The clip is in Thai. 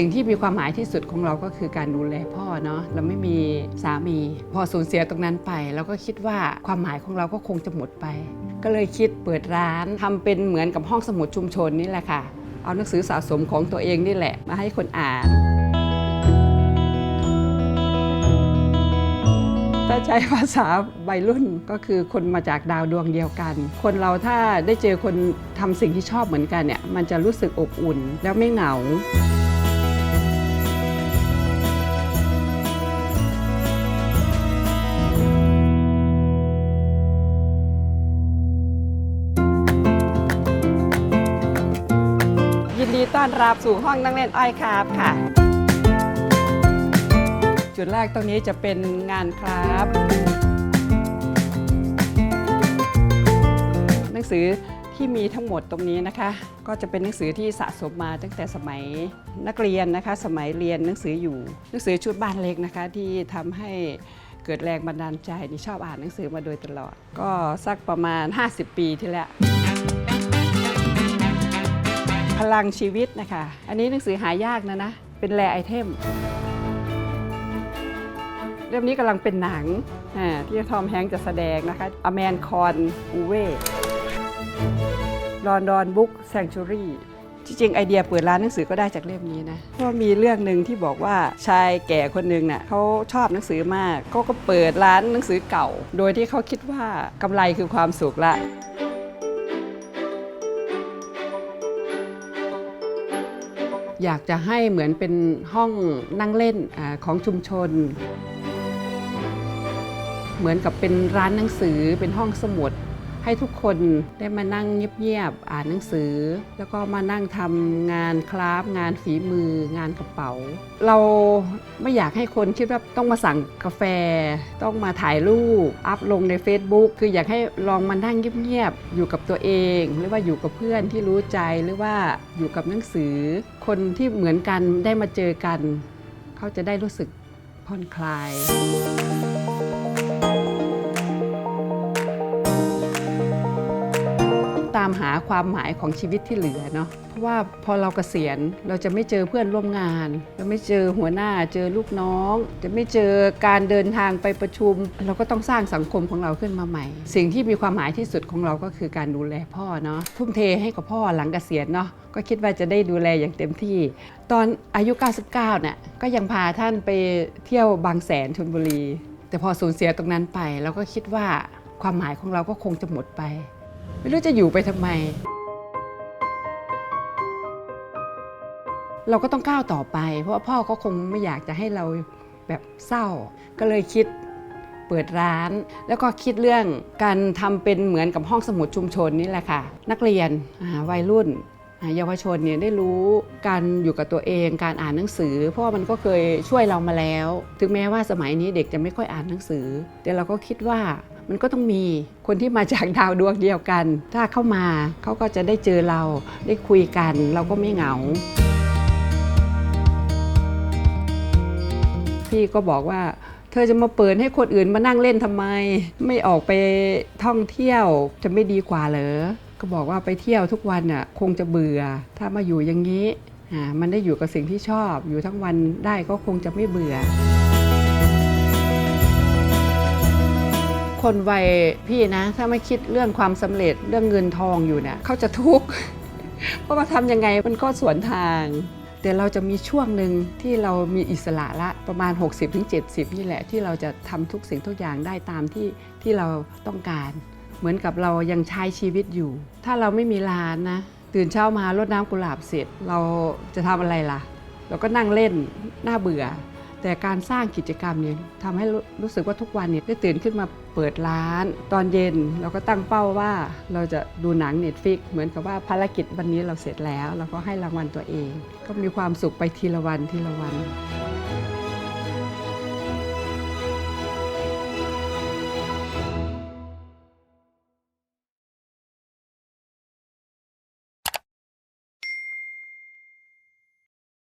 สิ่งที่มีความหมายที่สุดของเราก็คือการดูแลพ่อเนาะเราไม่มีสามี พอสูญเสียตรงนั้นไปเราก็คิดว่าความหมายของเราก็คงจะหมดไป ก็เลยคิดเปิดร้านทำเป็นเหมือนกับห้องสมุดชุมชนนี่แหละค่ะ เอาหนังสือสะสมของตัวเองนี่แหละ มาให้คนอ่านถ้าใช้ภาษาวัยรุ่นก็คือคนมาจากดาวดวงเดียวกัน คนเราถ้าได้เจอคนทำสิ่งที่ชอบเหมือนกันเนี่ย มันจะรู้สึกอบอุ่นแล้วไม่เหงา ดีต้อนรับสู่ห้องนั่งเล่นอ้อยครับค่ะ จุดแรกตรงนี้จะเป็นงานครับหนังสือที่มีทั้งหมดตรงนี้นะคะ ก็จะเป็นหนังสือที่สะสมมาตั้งแต่สมัยนักเรียนนะคะ สมัยเรียนหนังสืออยู่ หนังสือชุดบ้านเล็กนะคะ ที่ทำให้เกิดแรงบันดาลใจนี่ชอบอ่านหนังสือมาโดยตลอด ก็สักประมาณ 50 ปีที่แล้ว พลังชีวิตนะคะ อันนี้หนังสือหายากนะนะ เป็นแรไอเทม เรื่องนี้กำลังเป็นหนังที่ทอมแฮงค์จะแสดงนะคะอแมนคอนอูเว่ลอนดอนบุ๊กแซงชูรี่จริงๆไอเดียเปิดร้านหนังสือก็ได้จากเล่มนี้นะเพราะมีเรื่องหนึ่งที่บอกว่าชายแก่คนหนึ่งน่ะเขาชอบหนังสือมากเขาก็เปิดร้านหนังสือเก่า โดยที่เขาคิดว่ากำไรคือความสุขละ อยากจะให้เหมือนเป็นห้องนั่งเล่นอของชุมชน เหมือนกับเป็นร้านหนังสือเป็นห้องสมุด ให้ทุกคนได้มานั่งเงียบๆอ่านหนังสือ แล้วก็มานั่งทำงานคราฟงานฝีมือ งานกระเป๋า เราไม่อยากให้คนคิดว่าต้องมาสั่งกาแฟ ต้องมาถ่ายรูปอัพลงใน Facebook คืออยากให้ลองมานั่งเงียบๆอยู่กับตัวเอง หรือว่าอยู่กับเพื่อนที่รู้ใจหรือว่าอยู่กับหนังสือ คนที่เหมือนกันได้มาเจอกัน เขาจะได้รู้สึกผ่อนคลาย ตามหาความหมายของชีวิตที่เหลือเนาะเพราะว่าพอเราเกษียณเราจะไม่เจอเพื่อนร่วมงาน เราไม่เจอหัวหน้าเจอลูกน้อง จะไม่เจอการเดินทางไปประชุม เราก็ต้องสร้างสังคมของเราขึ้นมาใหม่ สิ่งที่มีความหมายที่สุดของเราก็คือการดูแลพ่อเนาะทุ่มเทให้กับพ่อหลังเกษียณเนาะก็คิดว่าจะได้ดูแลอย่างเต็มที่ ตอนอายุ 99เนี่ยก็ยังพาท่านไปเที่ยวบางแสนชลบุรี แต่พอสูญเสียตรงนั้นไปเราก็คิดว่าความหมายของเราก็คงจะหมดไป ไม่รู้จะอยู่ไปทำไม เราก็ต้องก้าวต่อไป เพราะว่าพ่อก็คงไม่อยากจะให้เราแบบเศร้า ก็เลยคิดเปิดร้าน แล้วก็คิดเรื่องการทำเป็นเหมือนกับห้องสมุดชุมชนนี่แหละค่ะ นักเรียนอ่าวัยรุ่นอ่าเยาวชนเนี่ยได้รู้การอยู่กับตัวเองการอ่านหนังสือ เพราะว่ามันก็เคยช่วยเรามาแล้ว ถึงแม้ว่าสมัยนี้เด็กจะไม่ค่อยอ่านหนังสือ แต่เราก็คิดว่า มันก็ต้องมีคนที่มาจากดาวดวงเดียวกัน ถ้าเข้ามาเขาก็จะได้เจอเราได้คุยกัน เราก็ไม่เหงา พี่ก็บอกว่า เธอจะมาเปิดให้คนอื่นมานั่งเล่นทำไม ไม่ออกไปท่องเที่ยวจะไม่ดีกว่าเหรอก็บอกว่าไปเที่ยวทุกวันน่ะคงจะเบื่อ ถ้ามาอยู่อย่างนี้อ่ามันได้อยู่กับสิ่งที่ชอบ อยู่ทั้งวันได้ก็คงจะไม่เบื่อ คนวัยพี่นะ ถ้าไม่คิดเรื่องความสำเร็จเรื่องเงินทองอยู่เนี่ยเขาจะทุกข์เพราะว่าทำยังไงมันก็สวนทาง แต่เราจะมีช่วงหนึ่งที่เรามีอิสระละประมาณ 60-70 นี่แหละ ที่เราจะทำทุกสิ่งทุกอย่างได้ตามที่ที่เราต้องการ เหมือนกับเรายังใช้ชีวิตอยู่ ถ้าเราไม่มีร้านนะ ตื่นเช้ามารดน้ำกุหลาบเสร็จ เราจะทำอะไรล่ะ เราก็นั่งเล่นน่าเบื่อ แต่การสร้างกิจกรรมเนี่ยทำให้รู้สึกว่าทุกวันเนี่ยได้ตื่นขึ้นมาเปิดร้าน ตอนเย็นเราก็ตั้งเป้าว่าเราจะดูหนังเน็ตฟิกเหมือนกับว่าภารกิจวันนี้เราเสร็จแล้ว เราก็ให้รางวัลตัวเอง ก็มีความสุขไปทีละวันทีละวัน